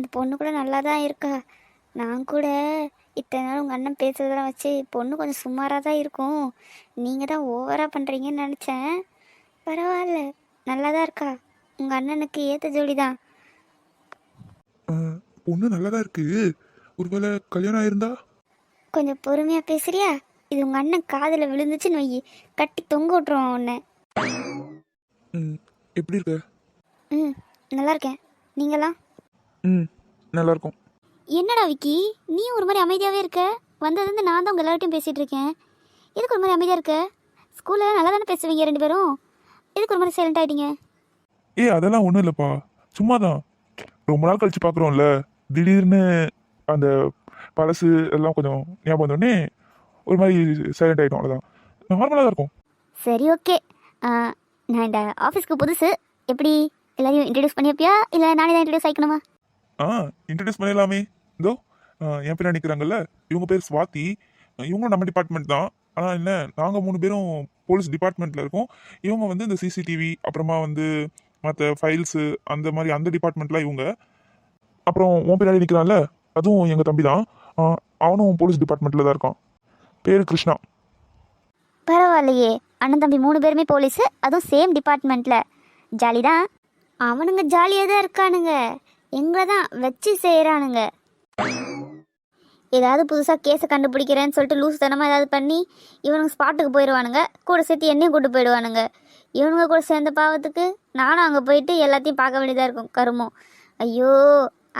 இந்த பொண்ணு கூட நல்லா தான் இருக்கா. நான் கூட இத்தனை நாள் உங்கள் அண்ணன் பேசுறதெல்லாம் வச்சு பொண்ணு கொஞ்சம் சுமாராக தான் இருக்கும். நீங்கள் தான் ஓவராக பண்ணுறீங்கன்னு நினச்சேன். பரவாயில்ல நல்லா தான் இருக்கா. உங்கள் அண்ணனுக்கு ஏற்ற ஜோடி தான் பொண்ணு நல்லா தான் இருக்கு. ஒருவேளை கல்யாணம் ஆயிருந்தா? கொஞ்சம் பொறுமையாக பேசுறியா? இது உங்கள் அண்ணன் காதில் விழுந்துச்சுன்னு வை கட்டி தொங்க விட்ருவான் உன்னை. ம் எப்படி இருக்க? ம் நல்லா இருக்கேன். நீங்களாம்? ம் நல்லா இருக்கும் என்னடா விக்கி? நீ ஒரு மாதிரி அமைதியாகவே இருக்க? வந்ததுலேருந்து நான் தான் உங்கள் எல்லார்ட்டையும் பேசிகிட்டு இருக்கேன் எதுக்கு ஒரு மாதிரி அமைதியாக இருக்க? ஸ்கூலில் நல்லா தானே பேசுவீங்க ரெண்டு பேரும்? எதுக்கு ஒரு மாதிரி சைலண்ட் ஆகிட்டீங்க ஏய் அதெல்லாம் ஒன்றும் இல்லைப்பா. சும்மா தான் ரொம்ப நாள் கழிச்சு பார்க்குறோம்ல திடீர்னு அந்த பழசு எல்லாம் கொஞ்சம் ஞாபகம் வந்தோடனே ஒரு மாதிரி சைலண்ட் ஆகிட்டோம் அவ்வளோதான் நார்மலாக தான் இருக்கும். சரி ஓகே. நான் இந்த ஆஃபீஸ்க்கு புதுசு. எப்படி? எல்லாரையும் இன்ட்ரடியூஸ் பண்ணி வைப்பியா இல்லை நானே தான் இன்ட்ரடியூஸ் ஆகிக்கணுமா ஆ இன்ட்ரடியூஸ் பண்ணிடலாமே. இதோ என் பேர் நிற்கிறாங்கல்ல இவங்க பேர் ஸ்வாதி இவங்களும் நம்ம டிபார்ட்மெண்ட் தான். ஆனால் என்ன நாங்கள் மூணு பேரும் போலீஸ் டிபார்ட்மெண்ட்டில் இருக்கோம். இவங்க வந்து இந்த சிசிடிவி அப்புறமா வந்து மற்ற ஃபைல்ஸு அந்த மாதிரி அந்த டிபார்ட்மெண்ட்லாம் இவங்க. அப்புறம் உன் பின்னாடி நிற்கிறான்ல அதுவும் எங்கள் தம்பி தான். அவனும் போலீஸ் டிபார்ட்மெண்ட்டில் தான் இருக்கான். பேர் கிருஷ்ணா. பரவாயில்லையே. அண்ணன் தம்பி மூணு பேருமே போலீஸு அதுவும் சேம் டிபார்ட்மெண்ட்டில் ஜாலி தான். அவனுங்க ஜாலியாக தான் இருக்கானுங்க. எங்களை தான் வச்சு செய்கிறானுங்க ஏதாவது புதுசாக கேஸை கண்டுபிடிக்கிறேன்னு சொல்லிட்டு லூஸ் தனமாக ஏதாவது பண்ணி இவனுங்க ஸ்பாட்டுக்கு போயிடுவானுங்க கூட சேர்த்து என்னையும் கூட்டு போயிடுவானுங்க. இவனுங்க கூட சேர்ந்த பாவத்துக்கு நானும் அங்கே போயிட்டு எல்லாத்தையும் பார்க்க வேண்டியதாக இருக்கும் கருமம். ஐயோ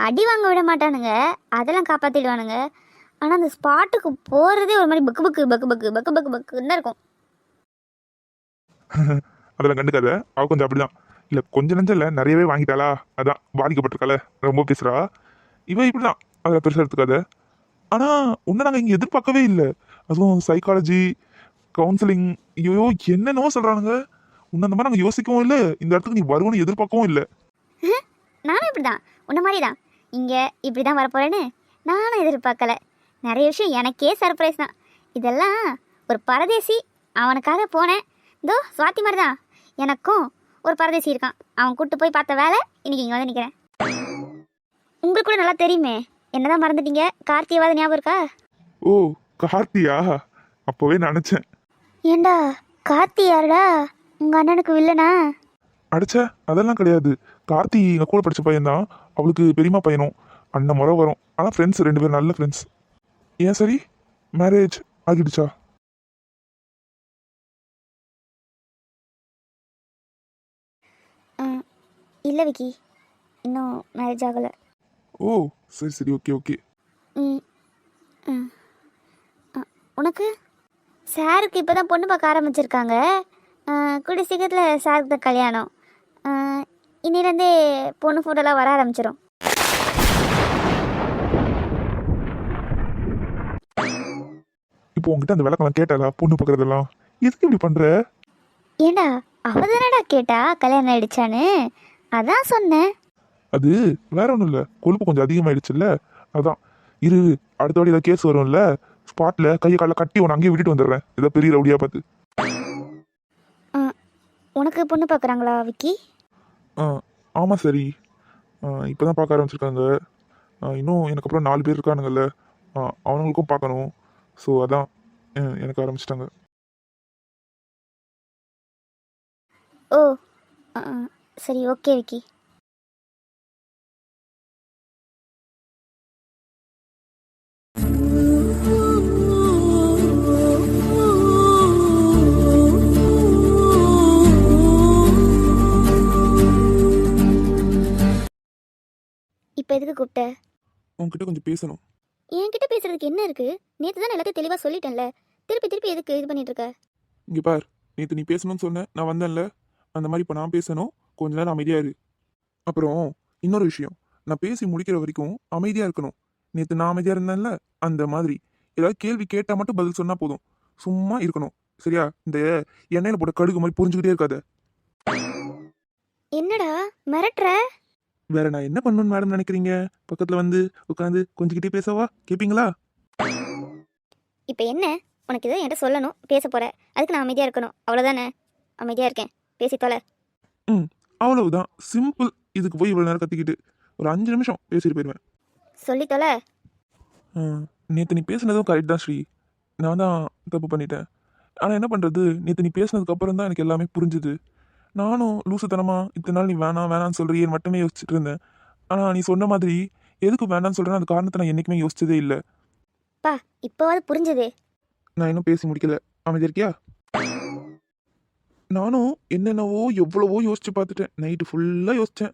அடி வாங்க விட மாட்டானுங்க. அதெல்லாம் காப்பாற்றிடுவானுங்க ஆனால் அந்த ஸ்பாட்டுக்கு போகிறதே ஒரு மாதிரி பக்கு பக்கு பக்கு பக்கு பக்கு பக்கு பக்குன்னு தான் இருக்கும். அதெல்லாம் கண்டுக்காத. அவ கொஞ்சம் அப்படிதான். இல்லை கொஞ்சம் நஞ்சம் இல்லை நிறையவே வாங்கிட்டாளா? அதான் பாதிக்கப்பட்டிருக்காள. ரொம்ப பேசுகிறா இவ இப்படிதான். அதில் பெருசாக எடுத்துக்காத. ஆனால் ஒன்றும் நாங்கள் இங்கே எதிர்பார்க்கவே இல்லை. அதுவும் சைக்காலஜி கவுன்சிலிங் ஐயோ என்னென்னவோ சொல்கிறானுங்க உன்னை அந்த மாதிரி நாங்கள் யோசிக்கவும் இல்லை. இந்த இடத்துக்கு நீ வருவோன்னு எதிர்பார்க்கவும் இல்லை. நானும் இப்படி தான் உன்ன மாதிரி தான் இங்கே இப்படி தான் வரப்போகிறேன்னு நானும் எதிர்பார்க்கல. நிறைய விஷயம் எனக்கே சர்ப்ரைஸ் தான். இதெல்லாம் ஒரு பரதேசி அவனுக்காக போனேன். இதோ சுவாத்தி மாதிரி தான் எனக்கும் ஒரு பரதேசி இருக்கான். அவன் கூட்டு போய் பார்த்த வேலை இன்னைக்கு இங்கே வந்து நிற்கிறேன் உங்களுக்கு கூட நல்லா தெரியுமே என்னதான் மறந்துட்டீங்க? கார்த்தியாவது ஞாபகம் இருக்கா? ஓ கார்த்தியா? அப்போவே நினச்சேன். ஏண்டா கார்த்தி யாருடா? உங்கள் அண்ணனுக்கு வில்லனா? அடிச்ச அதெல்லாம் கிடையாது. கார்த்தி எங்கள் கூட படித்த பையன்தான். அவளுக்கு பெரியம்மா பையனும். அண்ணன் முறை வரும். ஆனால் ஃப்ரெண்ட்ஸ் ரெண்டு பேரும் நல்ல ஃப்ரெண்ட்ஸ் ஏன் சரி? மேரேஜ் ஆகிடுச்சா? இல்லை விக்கி. இன்னும் மேரேஜ் ஆகலை. ஓ சரி சரி ஓகே ஓகே. ம் உனக்கு? சாருக்கு இப்போ தான் பொண்ணு பார்க்க ஆரம்பிச்சிருக்காங்க. கூடிய சீக்கிரத்தில் சாருக்கு தான் கல்யாணம். இன்னிலேருந்தே பொண்ணு ஃபோட்டோலாம் வர ஆரம்பிச்சிடும் இப்போ உங்ககிட்ட அந்த விளக்கெல்லாம் கேட்டாளா? பொண்ணு பார்க்குறதெல்லாம்? எதுக்கு இப்படி பண்ணுற ஏண்டா அவ தானடா கேட்டா கல்யாணம் ஆயிடுச்சான்னு? அதான் சொன்னேன். அது வேற ஒன்றும் இல்லை. கொழுப்பு கொஞ்சம் அதிகமாயிடுச்சுல்ல? அதான். இரு அடுத்த வாட்டி ஏதாவது கேஸ் வரும்ல? ஸ்பாட்டில் கையை காலை கட்டி உன்னை அங்கேயே விட்டுட்டு வந்துடுறேன். ஏதோ பெரிய ரவுடியாக பார்த்து. உனக்கு பொண்ணு பார்க்குறாங்களா விக்கி? ஆ ஆமாம் சரி. இப்போ தான் பார்க்க ஆரம்பிச்சிருக்காங்க. இன்னும் எனக்கு அப்புறம் நாலு பேர் இருக்கானுங்கல்ல. அவனுங்களுக்கும் பார்க்கணும். ஸோ அதான். எனக்கு ஆரம்பிச்சிட்டாங்க. ஓ சரி ஓகே விக்கி. இப்போ எதுக்கு கூப்பிட்ட உங்ககிட்ட கொஞ்சம் பேசணும். என்கிட்ட பேசுறதுக்கு என்ன இருக்கு? நேற்று தான் எல்லாத்தையும் தெளிவாக சொல்லிட்டேன்ல. திருப்பி திருப்பி எதுக்கு இது பண்ணிட்டு இருக்க? இங்கே பார் நேற்று நீ பேசணும்னு சொன்ன நான் வந்தேன்ல. அந்த மாதிரி இப்போ நான் பேசணும். கொஞ்ச நேரம் அமைதியாக இரு. அப்புறம் இன்னொரு விஷயம். நான் பேசி முடிக்கிற வரைக்கும் அமைதியா இருக்கணும். நேத்து நான் அமைதியா இருந்தேன்ல? அந்த மாதிரி. ஏதாவது கேள்வி கேட்டா மட்டும் பதில் சொன்னா போதும். சும்மா இருக்கணும். சரியா? இந்த எண்ணெயில போட்ட கடுகு மாதிரி புரிஞ்சுக்கிட்டே இருக்காத. என்னடா? மிரட்டுற? வேற நான் என்ன பண்ணணும்னு மேடம் நினைக்கிறீங்க? பக்கத்துல வந்து உட்காந்து கொஞ்சிக்கிட்டே பேசவா? கேப்பீங்களா? இப்போ என்ன? உனக்கு இதை என்கிட்ட சொல்லணும். பேச போற. அதுக்கு நான் அமைதியாக இருக்கணும். அவ்வளோதானே அமைதியாக இருக்கேன். பேசி தொலை. அவ்வளவுதான். சிம்பிள் இதுக்கு போய் இவ்வளவு நேரம் கத்திக்கிட்டு ஒரு அஞ்சு நிமிஷம் பேசிட்டு போயிடுவேன் சொல்லி தொலை நேற்று நீ பேசுனதும் கரெக்ட் தான் ஸ்ரீ. நான் தான் தப்பு பண்ணிட்டேன். ஆனால் என்ன பண்ணுறது நேற்று நீ பேசுனதுக்கு அப்புறம் தான் எனக்கு எல்லாமே புரிஞ்சுது. நானும் லூசுத்தனமா இத்தனை நாள் நீ வேணாம் வேணாம்னு சொல்றியேன்னு மட்டுமே யோசிச்சுட்டு இருந்தேன். ஆனால் நீ சொன்ன மாதிரி எதுக்கு வேணாம்னு சொல்கிறேன் அந்த காரணத்தை நான் என்றைக்குமே யோசிச்சதே இல்லை. பா இப்போவாது புரிஞ்சுது. நான் இன்னும் பேசி முடிக்கல. அமைதியா இருக்கியா? நானும் என்னென்னவோ எவ்வளவோ யோசிச்சு பார்த்துட்டேன். நைட்டு ஃபுல்லாக யோசித்தேன்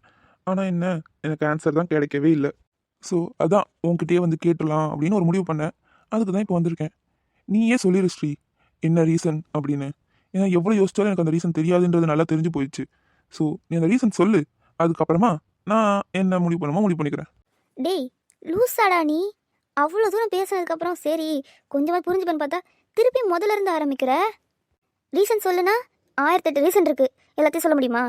ஆனால் என்ன? எனக்கு ஆன்சர் தான் கிடைக்கவே இல்லை. ஸோ அதான் உன்கிட்டயே வந்து கேட்டுடலாம் அப்படின்னு ஒரு முடிவு பண்ணேன். அதுக்கு தான் இப்போ வந்திருக்கேன். நீயே சொல்லிடு ஸ்ரீ. என்ன ரீசன் அப்படின்னு. ஏன்னா எவ்வளோ யோசிச்சாலும் எனக்கு அந்த ரீசன் தெரியாதுன்றது நல்லா தெரிஞ்சு போயிடுச்சு. ஸோ நீ அந்த ரீசன் சொல்லு. அதுக்கப்புறமா நான் என்ன முடிவு பண்ணுமோ முடிவு பண்ணிக்கிறேன். டேய் லூசாடா நீ. அவ்வளோ தூரம் பேசுனதுக்கப்புறம் சரி கொஞ்சமாக புரிஞ்சுப்பேன்னு பார்த்தா திருப்பி முதல்ல இருந்து ஆரம்பிக்கிற? ரீசன் சொல்லுனா ஆயிரத்தெட்டு ரீசன் இருக்கு. எல்லாத்தையும் சொல்ல முடியுமா?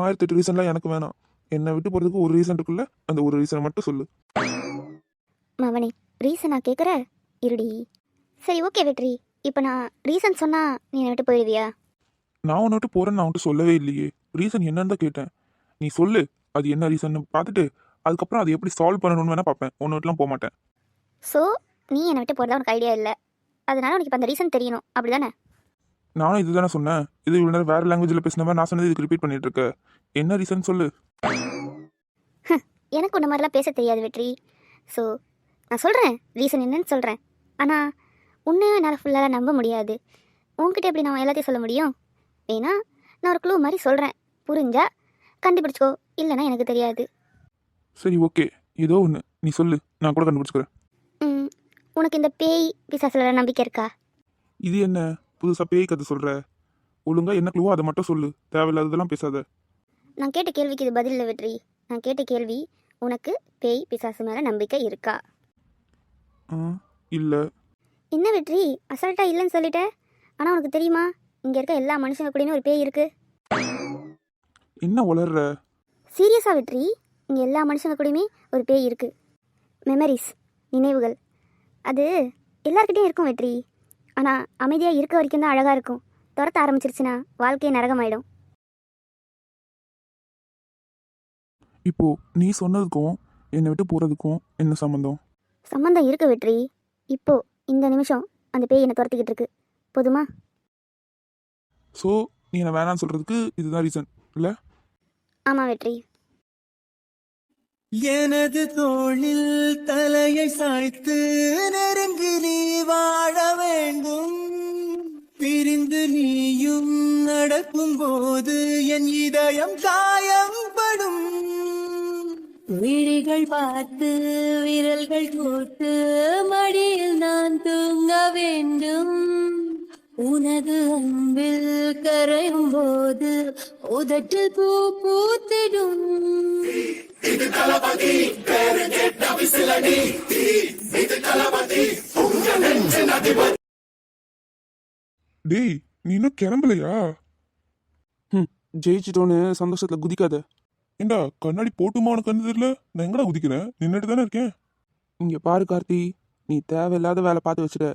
ஆயிரத்தெட்டு ரீசன்லாம் எனக்கு வேணாம். என்னை விட்டு போகிறதுக்கு ஒரு ரீசன் இருக்குல்ல அந்த ஒரு ரீசனை மட்டும் சொல்லு. மவனே ரீசனா கேட்குற இருடி. சரி ஓகே வெற்றி. இப்போ நான் ரீசன் சொன்னால் நீ என்னை விட்டு போயிடுவியா? நான் உன்னை விட்டு போறேன்னு நான் உன்கிட்ட சொல்லவே இல்லையே. ரீசன் என்னன்னு தான் கேட்டேன். நீ சொல்லு அது என்ன ரீசன் பார்த்துட்டு அதுக்கப்புறம் அதை எப்படி சால்வ் பண்ணணும்னு வேணா பார்ப்பேன். உன்னை விட்டுலாம் போக மாட்டேன். ஸோ நீ என்னை விட்டு போகிறதா உனக்கு ஐடியா இல்லை. அதனால உனக்கு இப்போ அந்த ரீசன் தெரியணும். அப்படி தானே நானும் இதுதானே சொன்னேன். இது இவ்வளோ நேரம் வேற லாங்குவேஜில் பேசின மாதிரி நான் சொன்னது இதுக்கு ரிப்பீட் பண்ணிட்டு இருக்க. என்ன ரீசன் சொல்லு. எனக்கு உன்ன மாதிரிலாம் பேச தெரியாது வெற்றி. ஸோ நான் சொல்கிறேன் ரீசன் என்னன்னு சொல்கிறேன் ஆனால் உன்னையும் என்னால் ஃபுல்லாக நம்ப முடியாது. உன்கிட்ட எப்படி நான் எல்லாத்தையும் சொல்ல முடியும்? வேணா நான் ஒரு க்ளூ மாதிரி சொல்கிறேன் புரிஞ்சா கண்டுபிடிச்சிக்கோ. இல்லைன்னா எனக்கு தெரியாது. சரி ஓகே ஏதோ ஒன்று நீ சொல்லு. நான் கூட கண்டுபிடிச்சிக்கிறேன். ம், உனக்கு இந்த பேய் பிசாசில் நம்பிக்கை இருக்கா? இது என்ன? புதுசாக பேய் கதை சொல்கிற ஒழுங்கா என்ன க்ளூவோ அதை மட்டும் சொல்லு. தேவையில்லாததெல்லாம் பேசாத. நான் கேட்ட கேள்விக்கு இது பதில் இல்லை வெற்றி. நான் கேட்ட கேள்வி உனக்கு பேய் பிசாசு மேலே நம்பிக்கை இருக்கா? ஆ இல்லை. என்ன வெற்றி? அசால்ட்டா இல்லைன்னு சொல்லிட்ட? ஆனால் உனக்கு தெரியுமா? இங்கே இருக்க எல்லா மனுஷங்க கூடயுமே ஒரு பேய் இருக்குது என்ன உளர்ற? சீரியஸாக வெற்றி? இங்கே எல்லா மனுஷங்க கூடயுமே ஒரு பேய் இருக்குது மெமரிஸ் நினைவுகள். அது எல்லார்கிட்டயும் இருக்கும் வெற்றி. ஆனால் அமைதியாக இருக்க வரைக்கும் தான் அழகாக இருக்கும். துரத்த ஆரம்பிச்சிருச்சுன்னா வாழ்க்கையே நரகமாயிடும். இப்போ நீ சொன்னதுக்கும் என்னை விட்டு போகிறதுக்கும் என்ன சம்மந்தம் சம்மந்தம் இருக்கு வெற்றி. இப்போ இந்த நிமிஷம் அந்த பேய் என்னை துரத்திக்கிட்டு இருக்கு போதுமா? ஸோ நீ என்ன வேணாம்னு சொல்கிறதுக்கு இதுதான் ரீசன் இல்லை? ஆமாம் வெற்றி. எனது தோளில் தலையை சாய்த்து நெருங்கி நீ வாழ வேண்டும். பிரிந்து நீயும் நடக்கும் போது என் இதயம் காயம்படும். விழிகள் பார்த்து விரல்கள் போட்டு மடியில் நான் தூங்க வேண்டும். உனது அன்பில் கரையும் போது உதட்டில் பூ பூத்திடும். டேய் நீ இன்னும் கிளம்பலையா? ம் ஜெயிச்சிட்டோன்னு சந்தோஷத்தில் குதிக்காத. ஏண்டா கண்ணாடி போட்டுமா உனக்கு கண்ணு தெரியல? நான் எங்கடா குதிக்கிறேன்? நின்றுட்டு தானே இருக்கேன். இங்கே பாரு கார்த்தி. நீ தேவையில்லாத வேலை பார்த்து வச்சுட்ட.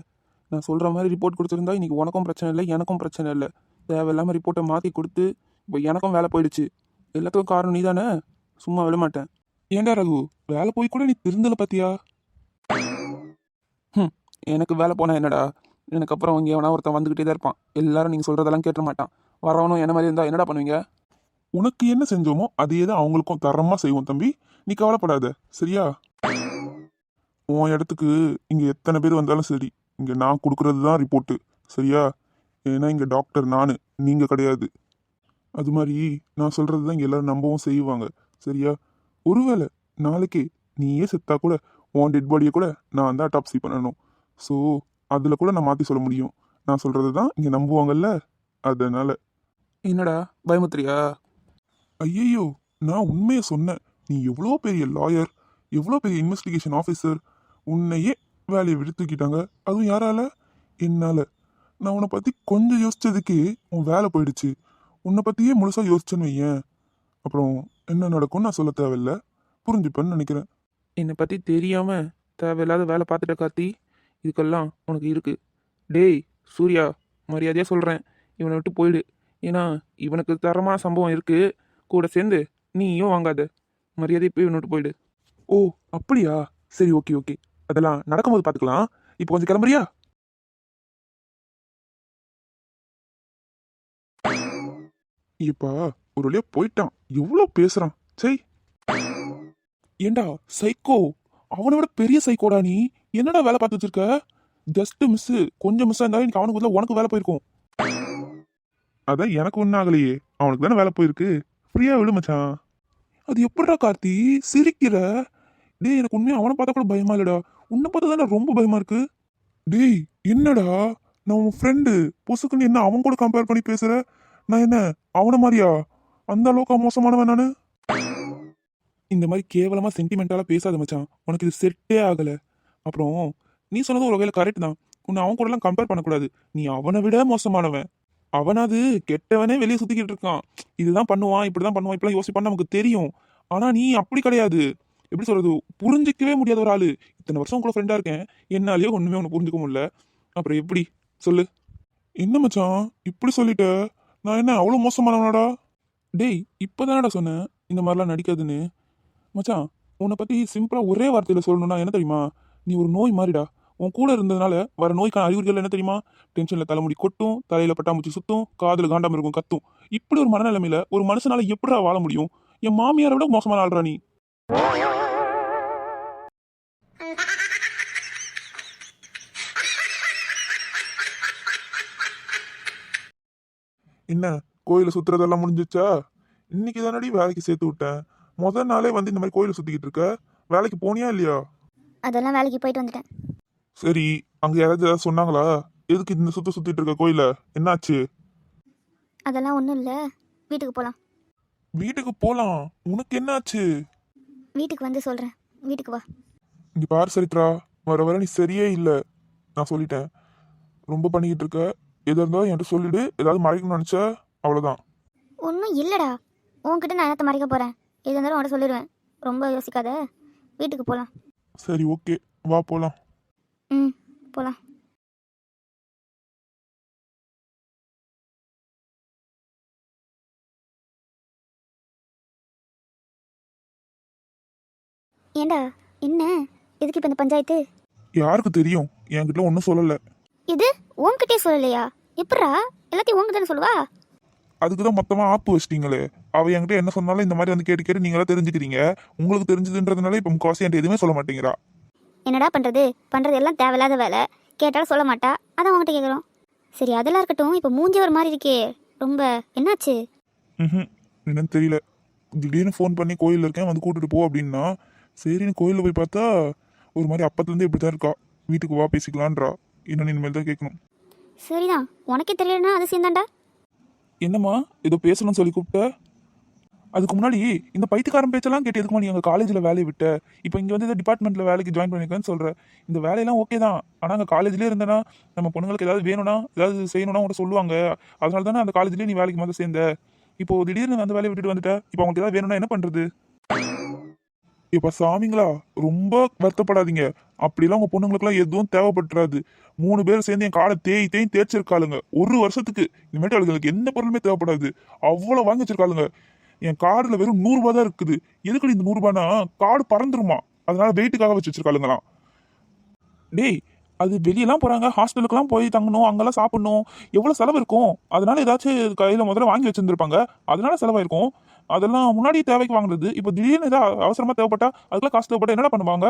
நான் சொல்கிற மாதிரி ரிப்போர்ட் கொடுத்துருந்தா இன்னைக்கு உனக்கும் பிரச்சனை இல்லை எனக்கும் பிரச்சனை இல்லை. தேவையில்லாமல் ரிப்போர்ட்டை மாற்றி கொடுத்து இப்போ எனக்கும் வேலை போயிடுச்சு. எல்லாத்துக்கும் காரணம் நீ தானே சும்மா விட மாட்டேன். ஏண்டா ரகு வேலை போய் கூட நீ திருந்தல பாத்தியா? ம் எனக்கு வேலை போனா என்னடா? எனக்கு அப்புறம் இங்கே எவனா ஒருத்தன் வந்துக்கிட்டே தான் இருப்பான். எல்லாரும் நீங்கள் சொல்கிறதெல்லாம் கேட்ட மாட்டான். வரவனும் என்ன மாதிரி இருந்தால் என்னடா பண்ணுவீங்க? உனக்கு என்ன செஞ்சோமோ அதே தான் அவங்களுக்கும் தரமாக செய்வோம் தம்பி. நீ கவலைப்படாத சரியா? உன் இடத்துக்கு இங்கே எத்தனை பேர் வந்தாலும் சரி இங்கே நான் கொடுக்கறது தான் ரிப்போர்ட்டு சரியா? ஏன்னா இங்கே டாக்டர் நான் நீங்கள் கிடையாது. அது மாதிரி நான் சொல்கிறது தான் இங்கே எல்லாரும் நம்பவும் செய்வாங்க. சரியா? ஒருவேளை நாளைக்கு நீயே செத்தா கூட உன் டெட் பாடியை கூட நான் தான் டாப்ஸி பண்ணணும். ஸோ அதில் கூட நான் மாற்றி சொல்ல முடியும். நான் சொல்கிறது தான் இங்கே நம்புவாங்கல்ல? அதனால். என்னடா பயமுத்திரியா ஐயையோ நான் உண்மையை சொன்னேன். நீ எவ்வளோ பெரிய லாயர் எவ்வளோ பெரிய இன்வெஸ்டிகேஷன் ஆஃபீஸர் உன்னையே வேலையை விடுத்துக்கிட்டாங்க அதுவும் யாரால? என்னால். நான் உன்னை பற்றி கொஞ்சம் யோசித்ததுக்கே உன் வேலை போயிடுச்சு. உன்னை பற்றியே முழுசாக யோசிச்சேன்னு வையேன். அப்புறம் என்ன நடக்கும்னு நான் சொல்ல தேவையில்ல. புரிஞ்சுப்பேன்னு நினைக்கிறேன். என்னை பற்றி தெரியாமல் தேவையில்லாத வேலை பார்த்துட்ட கார்த்தி இதுக்கெல்லாம் உனக்கு இருக்கு. டேய் சூர்யா மரியாதையாக சொல்கிறேன் இவனை விட்டு போயிடு. ஏன்னா இவனுக்கு தரமான சம்பவம் இருக்குது கூட சேர்ந்து நீயும் வாங்காத. மரியாதை போய் இவனை விட்டு போயிடு. ஓ அப்படியா? சரி ஓகே ஓகே. அதெல்லாம் நடக்கும்போது பார்த்துக்கலாம். இப்போ கொஞ்சம் கிளம்புறியா? இப்பா ஒரு வழியா போயிட்டான். எவ்வளோ பேசுறான். செய் ஏண்டா சைக்கோ அவனை விட பெரிய சைக்கோடா நீ. என்னடா வேலை பார்த்து வச்சிருக்க ஜஸ்ட் மிஸ் கொஞ்சம் மிஸ் இருந்தாலும் எனக்கு அவனுக்கு பதிலா உனக்கு வேலை போயிருக்கும். அதான் எனக்கு ஒன்றும் ஆகலையே. அவனுக்கு தானே வேலை போயிருக்கு. ஃப்ரீயா விடு மச்சான். அது எப்படிடா கார்த்தி? சிரிக்கிற? டேய் எனக்கு உண்மையாக அவனை பார்த்தா கூட பயமா இல்லடா. உன்னை பார்த்தா தானே ரொம்ப பயமா இருக்கு. டேய் என்னடா? நான் உன் ஃப்ரெண்டு பொசுக்குன்னு என்ன அவன் கூட கம்பேர் பண்ணி பேசுற? நான் என்ன? அவனை மாதிரியா? அந்த அளவுக்கு மோசமானவன் நானு? இந்த மாதிரி கேவலமா சென்டிமெண்ட்டாலாம் பேசாத மச்சான். உனக்கு இது செட்டே ஆகல. அப்புறம் நீ சொன்னது ஒரு வகையில கரெக்ட் தான். உன்னை அவன் கூடலாம் கம்பேர் பண்ணக்கூடாது. நீ அவனை விட மோசமானவன். அவனாவது கெட்டவனே வெளியே சுத்திக்கிட்டு இருக்கான். இதுதான் பண்ணுவான் இப்படிதான் பண்ணுவான் இப்படிலாம் யோசிப்பான்னு நமக்கு தெரியும். ஆனா நீ அப்படி கிடையாது. எப்படி சொல்றது? புரிஞ்சிக்கவே முடியாத ஒரு ஆளு. இத்தனை வருஷம் கூட ஃப்ரெண்டா இருக்கேன். என்னாலேயோ ஒண்ணுமே ஒன்று புரிஞ்சுக்க முடியல. அப்புறம் எப்படி? சொல்லு. என்ன மச்சான்? இப்படி சொல்லிட்ட? நான் என்ன அவ்வளோ மோசமானவனாடா? டேய் இப்போதானடா சொன்னேன் இந்த மாதிரிலாம் நடிக்காதுன்னு. மச்சான் உன்னை பற்றி சிம்பிளாக ஒரே வார்த்தையில் சொல்லணும்னா என்ன தெரியுமா? நீ ஒரு நோய் மாறிடா. உன் கூட இருந்ததுனால வர நோய்க்கான அறிகுறிகள் என்ன தெரியுமா? டென்ஷனில் தலைமுடி கொட்டும் தலையில் பட்டாமூச்சி சுத்தும் காதில் காண்டாம இருக்கும் கத்தும். இப்படி ஒரு மனநிலைமையில ஒரு மனுஷனால எப்படிடா வாழ முடியும்? என் மாமியாரை விட மோசமான ஆள்றா நீ. என்ன கோயில சுத்துறதெல்லாம் முடிஞ்சிச்சா? இன்னைக்கு தானடி வேலைக்கு சேர்த்து விட்டேன். முதல் நாளே வந்து இந்த மாதிரி கோயில சுத்திக்கிட்டு இருக்க? வேலைக்கு போனியா இல்லையா? அதெல்லாம் வேலைக்கு போயிட்டு வந்துட்டேன். சரி அங்க யாராவது ஏதாவது சொன்னாங்களா? எதுக்கு இந்த சுத்த சுத்திட்டு இருக்க கோயில? என்னாச்சு? அதெல்லாம் ஒன்றும் இல்லை. வீட்டுக்கு போகலாம் வீட்டுக்கு போலாம். உனக்கு என்னாச்சு? வீட்டுக்கு வந்து சொல்கிறேன் வீட்டுக்கு வா. இங்க பாரு சரித்ரா. வர வர நீ சரியே இல்லை. நான் சொல்லிட்டேன். ரொம்ப பண்ணிக்கிட்டு இருக்க. எதா இருந்தாலும் என்கிட்ட சொல்லிடு. ஏதாவது மறைக்கணும்னு நினைச்ச அவ்வளவுதான். ஒன்றும் இல்லைடா. உன்கிட்ட நான் என்னத்த மறைக்க போகிறேன் எது இருந்தாலும் உன்கிட்ட சொல்லிடுவேன். ரொம்ப யோசிக்காத. வீட்டுக்கு போகலாம் சரி ஓகே. வா போலாம். ம் போகலாம் ஏண்டா? என்ன? எதுக்கு இப்போ இந்த பஞ்சாயத்து? யாருக்கு தெரியும்? என்கிட்ட ஒன்றும் சொல்லல. இது உன்கிட்டயே சொல்லலையா? எப்பட்றா? எல்லாத்தையும் உன்கிட்ட தானே சொல்லுவா? அதுக்கு தான் மொத்தமாக ஆப்பு வச்சிட்டீங்களே. அவ என்கிட்ட என்ன சொன்னாலும் இந்த மாதிரி வந்து கேட்டு கேட்டு நீங்களா தெரிஞ்சுக்கிறீங்க. உங்களுக்கு தெரிஞ்சதுன்றதுனால இப்போ முக்காவாசி என்கிட்ட எதுவுமே சொல்ல மாட்டேங்கிறா. என்னடா பண்ணுறது பண்ணுறது எல்லாம் தேவையில்லாத வேலை. கேட்டாலும் சொல்ல மாட்டா. அதான் உன்கிட்ட கேட்குறோம் சரி அதெல்லாம் இருக்கட்டும். இப்போ மூஞ்சி ஒரு மாதிரி இருக்கே. ரொம்ப என்னாச்சு? ம் என்னன்னு தெரியல. திடீர்னு ஃபோன் பண்ணி கோயிலில் இருக்கேன். வந்து கூட்டிட்டு போ அப்படின்னா சரின்னு கோயிலில் போய் பார்த்தா ஒரு மாதிரி அப்பத்துலேருந்து இப்படி தான் இருக்கா. வீட்டுக்கு வா பேசிக்கலான்றா. என்னன்னு இனிமேல் தான் கேட்கணும். சரிதான். உனக்கே தெரியலன்னா அது சேர்ந்தாண்டா என்னம்மா? ஏதோ பேசணும்னு சொல்லி கூப்பிட்ட? அதுக்கு முன்னாடி இந்த பைத்தியக்காரன் பேச்செல்லாம் கேட்டு எதுக்குமா நீ எங்கள் காலேஜில் வேலையை விட்ட? இப்போ இங்கே வந்து இந்த டிபார்ட்மெண்ட்டில் வேலைக்கு ஜாயின் பண்ணிக்கன்னு சொல்கிற இந்த வேலையெல்லாம் ஓகே தான். ஆனால் அங்கே காலேஜ்லேயே இருந்தேன்னா நம்ம பொண்ணுங்களுக்கு ஏதாவது வேணும்னா ஏதாவது செய்யணும்னா உங்கள்கிட்ட சொல்லுவாங்க. அதனால தானே அந்த காலேஜ்லேயே நீ வேலைக்கு முதல்ல சேர்ந்த. இப்போ திடீர்னு அந்த வேலையை விட்டுட்டு வந்துட்ட. இப்போ அவங்களுக்கு ஏதாவது வேணும்னா என்ன பண்ணுறது இப்போ சாமிங்களா ரொம்ப வருத்தப்படாதீங்க. அப்படிலாம் உங்க பொண்ணுங்களுக்குலாம் எதுவும் தேவைப்பட்டுறாது. மூணு பேர் சேர்ந்து என் காலை தேய் தேய் தேய்ச்சிருக்காளுங்க. ஒரு வருஷத்துக்கு. இனிமேட்டு அவளுங்களுக்கு எந்த பொருளுமே தேவைப்படாது. அவ்வளோ வாங்கி வச்சிருக்காளுங்க. என் கார்டில் வெறும் நூறுரூபா தான் இருக்குது. எதுக்கு இந்த நூறுரூபானா கார்டு பறந்துருமா? அதனால வெயிட்டுக்காக வச்சு வச்சிருக்காளுங்களாம். டேய் அது வெளியெல்லாம் போகிறாங்க ஹாஸ்டலுக்குலாம் போய் தங்கணும். அங்கெல்லாம் சாப்பிடணும். எவ்வளோ செலவு இருக்கும்? அதனால ஏதாச்சும் கையில் முதல்ல வாங்கி வச்சுருந்துருப்பாங்க. அதனால செலவாயிருக்கும். அதெல்லாம் முன்னாடி தேவைக்கு வாங்குறது இப்போ திடீர்னு ஏதாவது அவசரமா தேவைப்பட்டா அதுக்கெல்லாம் காசு தேவைப்பட்டா என்னடா பண்ணுவாங்க?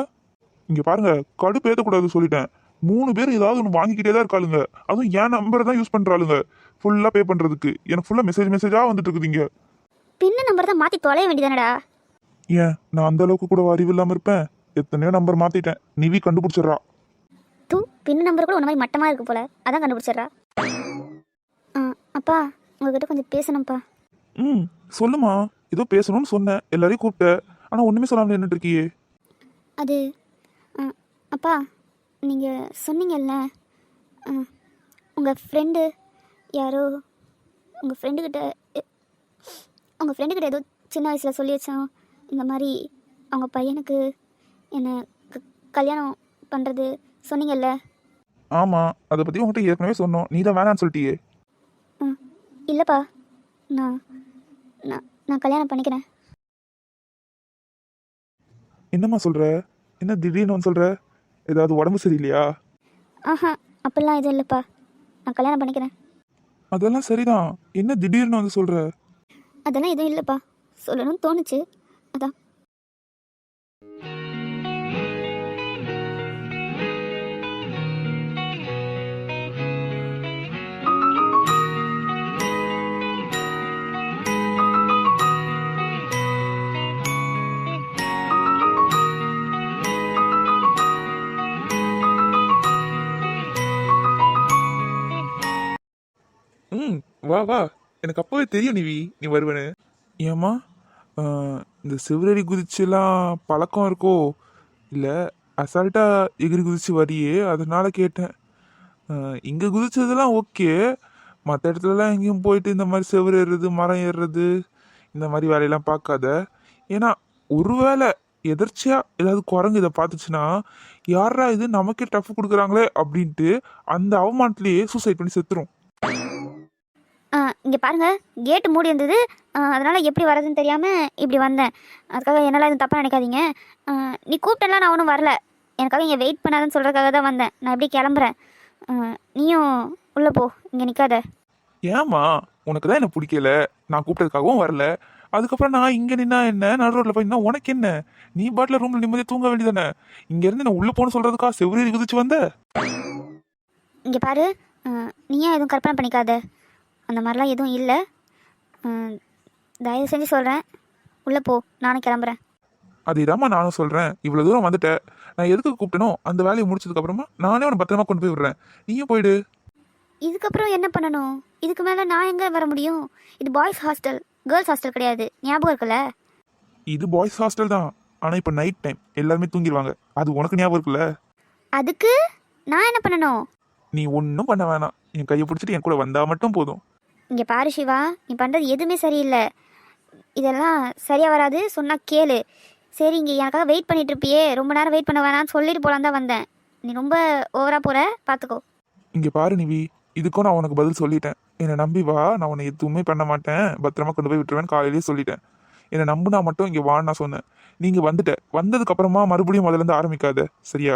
இங்க பாருங்க கடுப்பு ஏத்தக்கூடாது சொல்லிட்டேன். மூணு பேர் ஏதாவது ஒன்று வாங்கிக்கிட்டே தான் இருக்காளுங்க. அதுவும் என் நம்பர் தான் யூஸ் பண்றாளுங்க. ஃபுல்லா பே பண்றதுக்கு. எனக்கு ஃபுல்லா மெசேஜ் மெசேஜா வந்துட்டு இருக்குதுங்க பின்ன நம்பர் தான் மாற்றி தொலைய வேண்டியதானடா? ஏன்? நான் அந்த அளவுக்கு கூட அறிவு இல்லாம இருப்பேன். எத்தனையோ நம்பர் மாத்திட்டேன். நிவி கண்டுபிடிச்சிடுறா. தூ பின் நம்பர் கூட உன்ன மாதிரி மட்டமாக இருக்கு போல. அதான் கண்டுபிடிச்சிடுறா. அப்பா உங்ககிட்ட கொஞ்சம் பேசணும்ப்பா. ம் சொல்லுமா. ஏதோ பேசணும்னு சொன்னேன். எல்லாரையும் கூப்பிட்ட ஆனால் ஒன்றுமே சொல்லாமல் நின்றுட்டு இருக்கியே. அது அப்பா நீங்கள் சொன்னீங்கல்ல உங்கள் ஃப்ரெண்டு யாரோ உங்கள் ஃப்ரெண்டுக்கிட்ட உங்கள் ஃப்ரெண்டுக்கிட்ட ஏதோ சின்ன வயசில் சொல்லி வச்சான் இந்த மாதிரி அவங்க பையனுக்கு என்னை கல்யாணம் பண்ணுறது சொன்னீங்கல்ல? ஆமாம் அதை பற்றி உங்கள்கிட்ட ஏற்கனவே சொன்னோம். நீ தான் வேணான்னு சொல்லிட்டியே. ஆ இல்லைப்பா. நான் நான் நான் கல்யாணம் பண்ணிக்கிறேன். என்னம்மா சொல்கிற என்ன திடீர்னு வந்து சொல்கிற ஏதாவது உடம்பு சரியில்லையா? ஆஹா அப்படிலாம் எதுவும் இல்லைப்பா. நான் கல்யாணம் பண்ணிக்கிறேன். அதெல்லாம் சரிதான். என்ன திடீர்னு வந்து சொல்கிற அதெல்லாம் எதுவும் இல்லைப்பா. சொல்லணும்னு தோணுச்சு. அதான். ம் வா வா. எனக்கு அப்போவே தெரியும் நிவி நீ வருவேன்னு. ஏம்மா? இந்த சிவரடி குதிச்சுலாம் பழக்கம் இருக்கோ? இல்லை அசால்ட்டாக எகிரி குதிச்சு வரியே அதனால கேட்டேன். இங்கே குதிச்சதெல்லாம் ஓகே. மற்ற இடத்துலலாம் எங்கேயும் போயிட்டு இந்த மாதிரி செவ்வறு ஏறுறது மரம் ஏறுறது இந்த மாதிரி வேலையெல்லாம் பார்க்காத. ஏன்னா ஒருவேளை எதர்ச்சியாக ஏதாவது குரங்கு இதை பார்த்துச்சுன்னா யாரா இது நமக்கே டஃப் கொடுக்குறாங்களே அப்படின்ட்டு அந்த அவமானத்துலேயே சூசைட் பண்ணி செத்துரும். இங்கே பாருங்கள் கேட்டு மூடி இருந்தது. அதனால எப்படி வரதுன்னு தெரியாமல் இப்படி வந்தேன். அதுக்காக என்னால் எதுவும் தப்பாக நினைக்காதீங்க. நீ கூப்பிட்டெல்லாம் நான் ஒன்றும் வரல. எனக்காக இங்கே வெயிட் பண்ணாதன்னு சொல்கிறதுக்காக தான் வந்தேன். நான் எப்படி கிளம்புறேன். நீயும் உள்ளே போ. இங்கே நிற்காத ஏம்மா? உனக்கு தான் என்ன பிடிக்கல? நான் கூப்பிட்டதுக்காகவும் வரல. அதுக்கப்புறம் நான் இங்க நின்னா என்ன? நடு ரோட்ல போய் நின்னா உனக்கு என்ன? நீ பாட்டில் ரூம்ல நிம்மதியா தூங்க வேண்டியதானே இங்க இருந்து நான் உள்ள போன்னு சொல்றதுக்கா? செவ்வரி குதிச்சு வந்த? இங்கே பாரு. நீ ஏன் எதுவும் கற்பனை பண்ணிக்காத? அந்த மாதிரிலாம் எதுவும் இல்லை. தயவு செஞ்சு சொல்கிறேன் உள்ளே போ. நானும் கிளம்புறேன். அதேதாம்மா நானும் சொல்றேன். இவ்வளவு தூரம் வந்துட்டேன் நான் எதுக்கு கூப்பிட்டனோ அந்த வேலையை முடிச்சதுக்கு அப்புறமா நானே உன பத்திரமா கொண்டு போய் விடுறேன். நீயும் போயிடு. இதுக்கப்புறம் என்ன பண்ணணும்? இதுக்கு மேலே நான் எங்கே வர முடியும்? இது பாய்ஸ் ஹாஸ்டல் கேர்ள்ஸ் ஹாஸ்டல் கிடையாது. ஞாபகம் இருக்குல்ல? இது பாய்ஸ் ஹாஸ்டல் தான். ஆனா இப்ப நைட் டைம் எல்லாருமே தூங்கிடுவாங்க. அது உனக்கு ஞாபகம் இருக்குல்ல? அதுக்கு நான் என்ன பண்ணணும்? நீ ஒன்றும் பண்ண வேணாம். என் கையை பிடிச்சிட்டு என் கூட வந்தா மட்டும் போதும். இங்கே பாரு சிவா நீ பண்ணுறது எதுவுமே சரியில்லை. இதெல்லாம் சரியாக வராது சொன்னால் கேளு. சரி இங்கே எனக்காக வெயிட் பண்ணிட்டு இருப்பியே ரொம்ப நேரம் வெயிட் பண்ண வேணாம்னு சொல்லிட்டு போலாம் தான் வந்தேன். நீ ரொம்ப ஓவராக போகிற பார்த்துக்கோ இங்க பாரு நிவி இதுக்கும் நான் உனக்கு பதில் சொல்லிட்டேன். என்னை நம்பி வா நான் உன்னை எதுவுமே பண்ண மாட்டேன். பத்திரமா கொண்டு போய் விட்டுருவேன் காலையிலேயே சொல்லிட்டேன். என்னை நம்புனா மட்டும் இங்க வான்னு நான் சொன்னேன். நீங்க வந்துட்ட. வந்ததுக்கு அப்புறமா மறுபடியும் முதல்ல இருந்து ஆரம்பிக்காத. சரியா?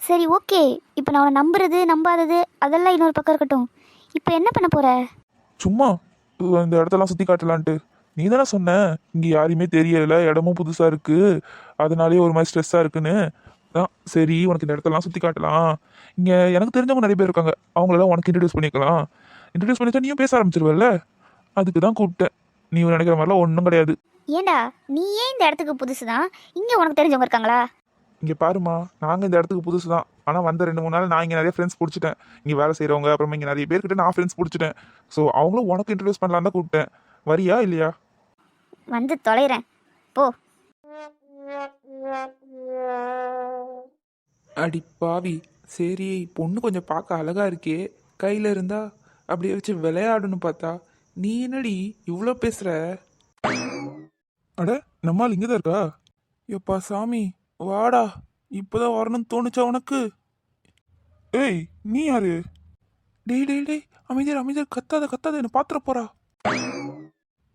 சரி ஓகே இப்போ நான் உன்னை நம்புறது நம்பாதது அதெல்லாம் இன்னொரு பக்கம் இருக்கட்டும். இப்போ என்ன பண்ண போகிற சும்மா இந்த இடத்தெல்லாம் சுத்தி காட்டலான்ட்டு. நீ தானே சொன்ன இங்க யாரையுமே தெரியல இடமும் புதுசா இருக்கு. அதனாலேயே ஒரு மாதிரி ஸ்ட்ரெஸ்ஸா இருக்குன்னு. தான் சரி உனக்கு இந்த இடத்தெல்லாம் சுத்தி காட்டலாம். இங்க எனக்கு தெரிஞ்சவங்க நிறைய பேர் இருக்காங்க. அவங்களெல்லாம் உனக்கு இன்ட்ரடியூஸ் பண்ணிக்கலாம். இன்ட்ரடியூஸ் பண்ணிட்டா நீயும் பேச ஆரம்பிச்சிருவல்ல? அதுக்கு தான் கூப்பிட்டேன். நீ நினைக்கிற மாதிரிலாம் ஒன்றும் கிடையாது. ஏண்டா நீ ஏன் இந்த இடத்துக்கு புதுசு தான் இங்கே உனக்கு தெரிஞ்சவங்க இருக்காங்களா? இங்கே பாருமா நாங்கள் இந்த இடத்துக்கு புதுசு தான் ஆனால் வந்த ரெண்டு மூணு நாள் நான் இங்கே நிறைய ஃப்ரெண்ட்ஸ் பிடிச்சிட்டேன். இங்கே வேலை செய்கிறவங்க அப்புறமா இங்கே நிறைய பேர்கிட்ட நான் ஃப்ரெண்ட்ஸ் பிடிச்சிட்டேன். ஸோ அவங்களும் உனக்கு இன்ட்ரடியூஸ் பண்ணலாம் தான் கூப்பிட்டேன். வரியா இல்லையா? வந்து தொலைகிறேன் போ. அடி பாவி சரி பொண்ணு கொஞ்சம் பார்க்க அழகா இருக்கே. கையில இருந்தா அப்படியே வச்சு விளையாடணும் பார்த்தா. நீ என்னடி இவ்வளோ பேசுற? அட நம்மால் இங்கே தான் இருக்கா? எப்பா சாமி. வாடா இப்போதான் வரணும்னு தோணுச்சா உனக்கு? ஏய் நீ யாரு? டேய் டேய் டேய் அமைதியர் அமைதியர் கத்தாத கத்தாத என்ன பாத்திர போறா.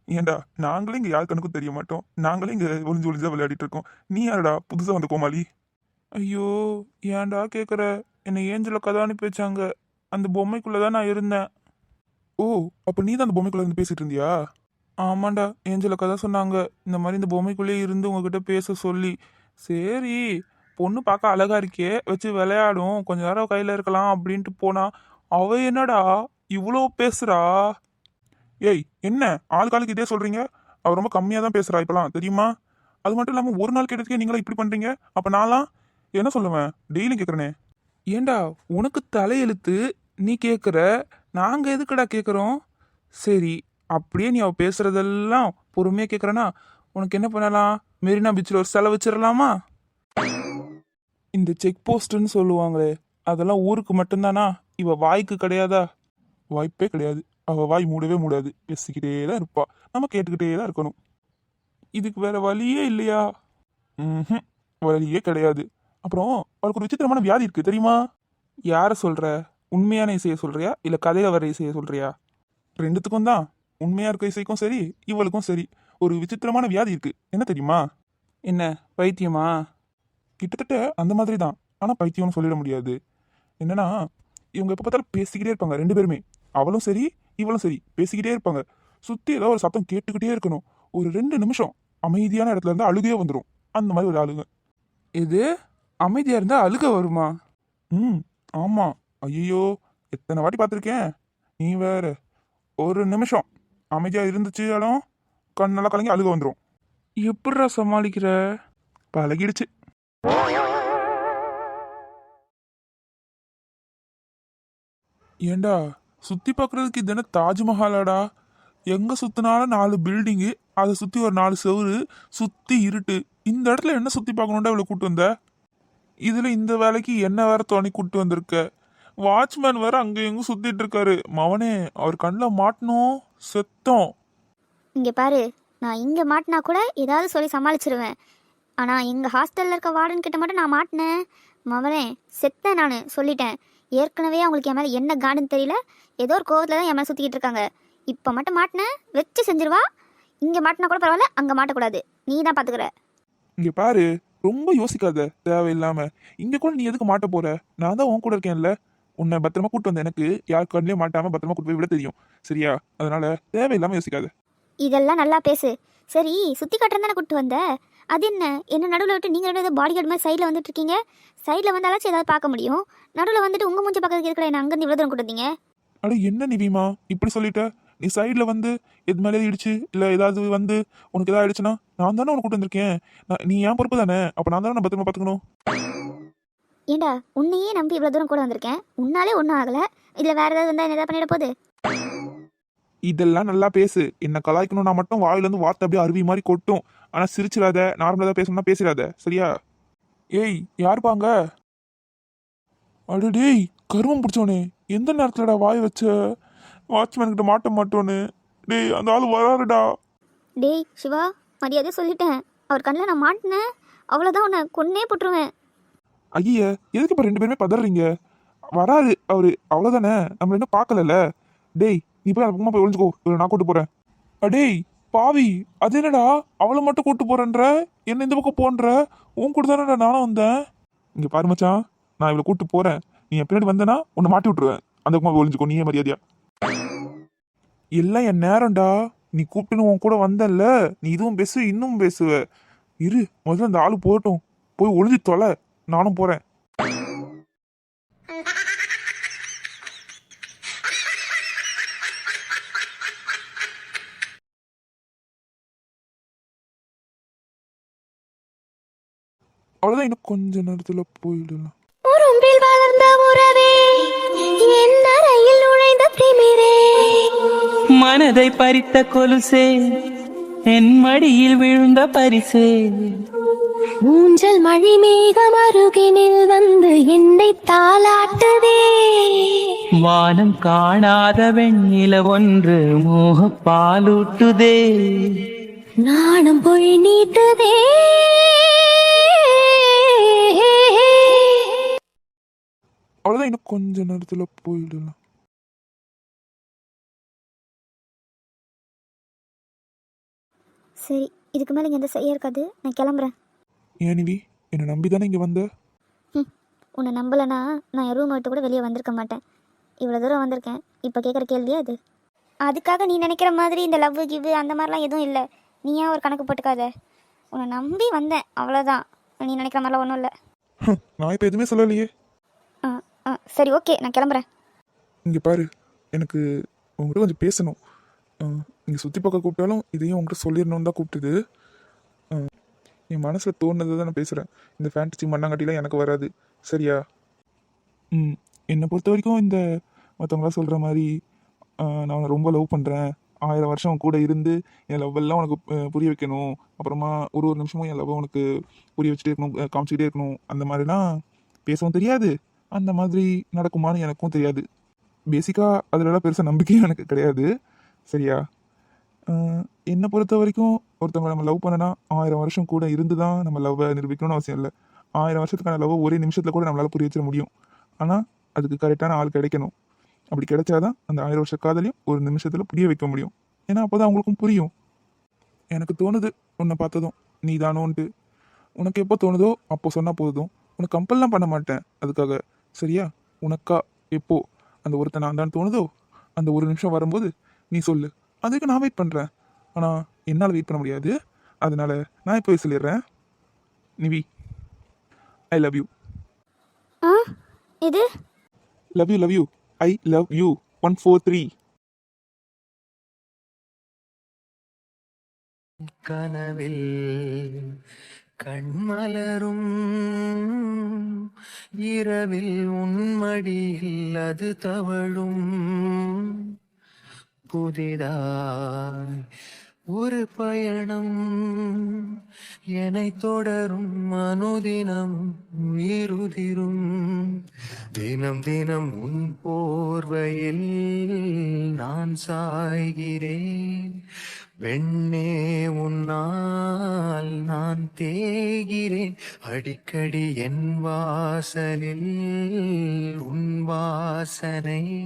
ஏன்டா நாங்களே இங்கே யார் கணக்கும் தெரிய மாட்டோம். நாங்களே இங்கே ஒளிஞ்சு ஒளிஞ்சா விளையாடிட்டு இருக்கோம். நீ யாருடா புதுசாக வந்த கோமாளி? ஐயோ ஏன்டா கேட்குற என்னை ஏஞ்சல கதை அனுப்பி வச்சாங்க. அந்த பொம்மைக்குள்ளே தான் நான் இருந்தேன். ஓ அப்போ நீ தான் அந்த பொம்மைக்குள்ளே இருந்து பேசிட்டு இருந்தியா? ஆமாண்டா ஏஞ்சல கதை சொன்னாங்க. இந்த மாதிரி இந்த பொம்மைக்குள்ளேயே இருந்து உங்ககிட்ட பேச சொல்லி சரி பொண்ணு பார்க்க அழகா இருக்கே வச்சு விளையாடும் கொஞ்ச நேரம் கையில் இருக்கலாம் அப்படின்ட்டு போனா அவ என்னடா இவ்வளோ பேசுறா? ஏய் என்ன? ஆள் காலுக்கு இதே சொல்றீங்க? அவ ரொம்ப கம்மியாக தான் பேசுறா இப்பெல்லாம் தெரியுமா? அது மட்டும் இல்லாமல் ஒரு நாள் கேட்டதுக்கே நீங்களா இப்படி பண்றீங்க? அப்போ நான்லாம் என்ன சொல்லுவேன்? டெய்லியும் கேட்குறேனே ஏண்டா உனக்கு தலையெழுத்து நீ கேட்குற நாங்கள் எதுக்குடா கேட்குறோம் சரி அப்படியே நீ அவ பேசுறதெல்லாம் பொறுமையாக கேட்குறனா உனக்கு என்ன பண்ணலாம்? மெரினா பீச்சில் ஒரு செலவு வச்சிடலாமா இந்த செக் போஸ்ட்னு சொல்லுவாங்களே அதெல்லாம் ஊருக்கு மட்டும்தானா? இவ வாய்க்கு கிடையாதா? வாய்ப்பே கிடையாது. அவ வாய் மூடவே மூடாது. பேசிக்கிட்டே தான் இருப்பா. நம்ம கேட்டுக்கிட்டே தான் இருக்கணும். இதுக்கு வேற வழியே இல்லையா? ம் வழியே கிடையாது. அப்புறம் அவளுக்கு ஒரு விசித்திரமான வியாதி இருக்கு. தெரியுமா? யாரை சொல்ற? உண்மையான இசையை சொல்றியா? இல்ல கதையில வர இசையை சொல்றியா? ரெண்டுத்துக்கும் தான். உண்மையா இருக்க இசைக்கும் சரி இவளுக்கும் சரி. ஒரு விசித்திரமான வியாதி இருக்கு. என்ன தெரியுமா? என்ன பைத்தியமா? கிட்டத்தட்ட அந்த மாதிரி தான் ஆனால் பைத்தியம்னு சொல்லிட முடியாது. என்னன்னா இவங்க எப்போ பார்த்தாலும் பேசிக்கிட்டே இருப்பாங்க ரெண்டு பேருமே. அவளும் சரி இவளும் சரி பேசிக்கிட்டே இருப்பாங்க. சுற்றி ஏதோ ஒரு சத்தம் கேட்டுக்கிட்டே இருக்கணும். ஒரு ரெண்டு நிமிஷம் அமைதியான இடத்துல இருந்தால் அழுகையே வந்துடும் அந்த மாதிரி ஒரு அழுகு. இது அமைதியாக இருந்தால் அழுக வருமா? ம் ஆமாம் ஐயோ எத்தனை வாட்டி பார்த்துருக்கேன். நீ வேற. ஒரு நிமிஷம். அமைதியாக இருந்துச்சு இடம் கண்ணெல்லாம் கலங்கி அழுக வந்துடும் எப்படிடா சமாளிக்கிற? பழகிடுச்சு. ஏண்டா சுத்தி பார்க்கறதுக்கு இது என்ன தாஜ்மஹாலாடா? எங்க சுத்தினாலும் நாலு பில்டிங்கு அதை சுத்தி ஒரு நாலு செவுரு சுத்தி இருட்டு. இந்த இடத்துல என்ன சுத்தி பார்க்கணும்டா இவ்வளவு கூட்டு வந்த? இதுல இந்த வேலைக்கு என்ன வேற துணை கூட்டு வந்திருக்க? வாட்ச்மேன் வேற அங்க எங்க சுத்திட்டு இருக்காரு. மவனே அவர் கண்ணில் மாட்டணும். செத்தோம். இங்கே பாரு நான் இங்கே மாட்டினா கூட ஏதாவது சொல்லி சமாளிச்சிருவேன். ஆனால் எங்கள் ஹாஸ்டலில் இருக்க வார்டன் கிட்ட மட்டும் நான் மாட்டினேன். மவனே செத்தேன் நான் சொல்லிட்டேன். ஏற்கனவே அவங்களுக்கு என் மேலே என்ன காடுன்னு தெரியல. ஏதோ ஒரு கோவத்தில் தான் என் மேலே சுற்றிக்கிட்டு இருக்காங்க. இப்போ மட்டும் மாட்டினேன் வச்சு செஞ்சிருவா. இங்கே மாட்டினா கூட பரவாயில்ல அங்கே மாட்டக்கூடாது. நீ தான் பார்த்துக்கிற இங்கே பாரு ரொம்ப யோசிக்காத தேவையில்லாம. இங்கே கூட நீ எதுக்கு மாட்ட போற? நான் தான் உன் கூட இருக்கேன்ல. உன்னை பத்திரமா கூட்டு வந்த எனக்கு. யார் கண்ணிலையும் மாட்டாம பத்திரமா கூட்டு போய் விட தெரியும். சரியா? அதனால தேவையில்லாம யோசிக்காத. இதெல்லாம் நல்லா பேசு. சரி சுற்றி காட்டுறேன் தானே கூப்பிட்டு வந்த? அது என்ன? என்ன நடுவில் விட்டு நீங்கள் ரெண்டு பாடி கார்டு மாதிரி சைடில் வந்துட்டு இருக்கீங்க? சைடில் வந்தாலாச்சும் ஏதாவது பார்க்க முடியும். நடுவில் வந்துட்டு உங்கள் மூஞ்சி பக்கத்துக்கு இருக்கிற என்ன அங்கேருந்து இவ்வளோ தூரம் கூட்டு வந்தீங்க? அட என்ன நிவிமா? இப்படி சொல்லிட்ட? நீ சைடுல வந்து எது மேலே இடிச்சு இல்ல ஏதாவது வந்து உனக்கு ஏதாவது ஆயிடுச்சுன்னா நான் தானே உனக்கு கூட்டு வந்திருக்கேன். நான் நீ ஏன் பொறுப்பு தானே? அப்ப நான் தானே பத்திரமா பாத்துக்கணும் ஏண்டா உன்னையே நம்பி இவ்வளோ தூரம் கூட வந்திருக்கேன். உன்னாலே ஒன்றும் ஆகலை. இதில் வேறு ஏதாவது வந்தால் என்ன ஏதாவது பண்ணிட போகுது? இதெல்லாம் நல்லா பேசு. என்ன கலாய்க்கணும்னா மட்டும் வாயில இருந்து வார்த்தை அப்படியே அருவி மாதிரி கொட்டும். ஆனா சிரிச்சிடாத நார்மலா தான் பேசணும்னா பேசிடாத. சரியா? ஏய் யார் பாங்க அட டேய் கருமம் பிடிச்சவனே. எந்த நேரத்துலடா வாய் வச்ச? வாட்ச்மேன் கிட்ட மாட்ட மாட்டோன்னு. டேய் அந்த ஆள் வராருடா. டேய் சிவா மரியாதை சொல்லிட்டேன். அவர் கண்ணில் நான் மாட்டினேன். அவ்வளோதான் உன்னை கொன்னே போட்டுருவேன். ஐய எதுக்கு இப்ப ரெண்டு பேருமே பதறீங்க? வராரு அவரு. அவ்வளவுதானே? நம்ம இன்னும் பார்க்கலல டேய் நீ போய் அந்த பக்கமாக போய் ஒழிஞ்சுக்கோ இவரை நான் கூட்டு போறேன். அடேய் பாவி அது என்னடா? அவளை மட்டும் கூட்டு போறேன்ற? என்ன இந்த பக்கம் போன்ற? உன் கூட தானடா நானும் வந்தேன். இங்க பாரு மச்சான் நான் இவளை கூட்டு போறேன். நீ என் பின்னாடி வந்தனா உன்னை மாட்டி விட்டுருவேன். அந்த பக்கமா போய் நீயே மரியாதையா. எல்லாம் என் நேரம்டா. நீ கூப்பிட்டுன்னு உன் கூட வந்தல்ல நீ இதுவும் பேசு இன்னும் பேசுவ. இரு முதல்ல அந்த ஆளு போகட்டும். போய் ஒளிஞ்சு தொலை. நானும் போறேன் அவ்வளவுதான் இன்னும் கொஞ்ச நேரத்துல போயிடலாம் உறும்பில் வளர்ந்த உறவே என் அறையில் நுழைந்த திமிரே. மனதை பறித்த கொலுசே என் மடியில் விழுந்த பரிசே. ஊஞ்சல் மழை மேகம் அருகினில் வந்து என்னை தாளாட்டுதே. வானம் காணாத வெண்ணில ஒன்று மோக பாலூட்டுதே நாணம் பொய் நீட்டுதே. அவ்வளவுதான் இன்னும் கொஞ்ச நேரத்துல போயிடலாம் சரி இதுக்கு மேலே இங்கே எந்த செய்ய இருக்காது. நான் கிளம்புறேன். ஏன் நிவி? என்னை நம்பி தானே இங்க வந்த? உன்னை நம்பலைன்னா நான் என் ரூம் விட்டு கூட வெளியே வந்திருக்க மாட்டேன். இவ்வளோ தூரம் வந்திருக்கேன். இப்போ கேட்குற கேள்வியா அது அதுக்காக நீ நினைக்கிற மாதிரி இந்த லவ் கிவ் அந்த மாதிரிலாம் எதுவும் இல்லை. நீ ஏன் ஒரு கணக்கு போட்டுக்காத? உன்னை நம்பி வந்தேன் அவ்வளோதான் நீ நினைக்கிற மாதிரிலாம் ஒன்றும் இல்லை. நான் இப்ப எதுவுமே சொல்லலையே. ஆ சரி ஓகே நான் கிளம்புறேன். இங்கே பாரு எனக்கு உங்ககிட்ட கொஞ்சம் பேசணும். அஹ், சுற்றி பார்க்க கூப்பிட்டாலும் இதையும் உங்ககிட்ட சொல்லிடணும்னு தான் கூப்பிட்டுது. என் மனசில் தோணுதை தான் நான் பேசுகிறேன் இந்த ஃபேண்டசி மண்ணாங்கட்டிலாம் எனக்கு வராது. சரியா? ம் என்னை பொறுத்த வரைக்கும் இந்த மற்றவங்களாம் சொல்கிற மாதிரி நான் ரொம்ப லவ் பண்ணுறேன் ஆயிரம் வருஷம் கூட இருந்து என் லவ்வெல்லாம் உனக்கு புரிய வைக்கணும். அப்புறமா ஒரு ஒரு நிமிஷமும் என் லவ் உனக்கு புரிய வச்சுட்டே இருக்கணும் காமிச்சிக்கிட்டே இருக்கணும். அந்த மாதிரிலாம் பேசவும் தெரியாது. அந்த மாதிரி நடக்குமான்னு எனக்கும் தெரியாது. பேசிக்காக அதிலலாம் பெருசாக நம்பிக்கையும் எனக்கு கிடையாது. சரியா? என்னை பொறுத்த வரைக்கும் ஒருத்தவங்க நம்ம லவ் பண்ணனா ஆயிரம் வருஷம் கூட இருந்து தான் நம்ம லவ்வை நிரூபிக்கணும்னு அவசியம் இல்லை. ஆயிரம் வருஷத்துக்கான லவ் ஒரே நிமிஷத்தில் கூட நம்மளால் புரிய வச்சிட முடியும். ஆனால் அதுக்கு கரெக்டான ஆள் கிடைக்கணும். அப்படி கிடைச்சாதான் அந்த ஆயிரம் வருஷ காதலையும் ஒரு நிமிஷத்தில் புரிய வைக்க முடியும். ஏன்னா அப்போ தான் அவங்களுக்கும் புரியும். எனக்கு தோணுது உன்னை பார்த்ததும். நீ தானோன்ட்டு உனக்கு எப்போ தோணுதோ அப்போ சொன்னால் போதும். உனக்கு கம்பல்லாம் பண்ண மாட்டேன். அதுக்காக. சரியா? உனக்கா? எப்போ? அந்த ஒருத்தன் நான் தான் தோணுதோ? அந்த ஒரு நிமிஷம் வரும்போது நீ சொல்லு. அதுக்கு நான் வெயிட் பண்ணுறேன் ஆனால் என்னால் வெயிட் பண்ண முடியாது. அதனால நான் இப்போ சொல்லிடுறேன். நிவி ஐ லவ் யூ ஆ? இது love you love you I love you one four three கனவில் கண்மலரும். இரவில் உன்மடியில் அது தவழும். புதிதாய் ஒரு பயணம் என்னை தொடரும் அனுதினம் இருதிரும். தினம் தினம் உன் போர்வையில் நான் சாய்கிறேன். வெண்ணே உன்னால் நான் தேகிறேன். அடிக்கடி என் வாசலில் உன் வாசனை.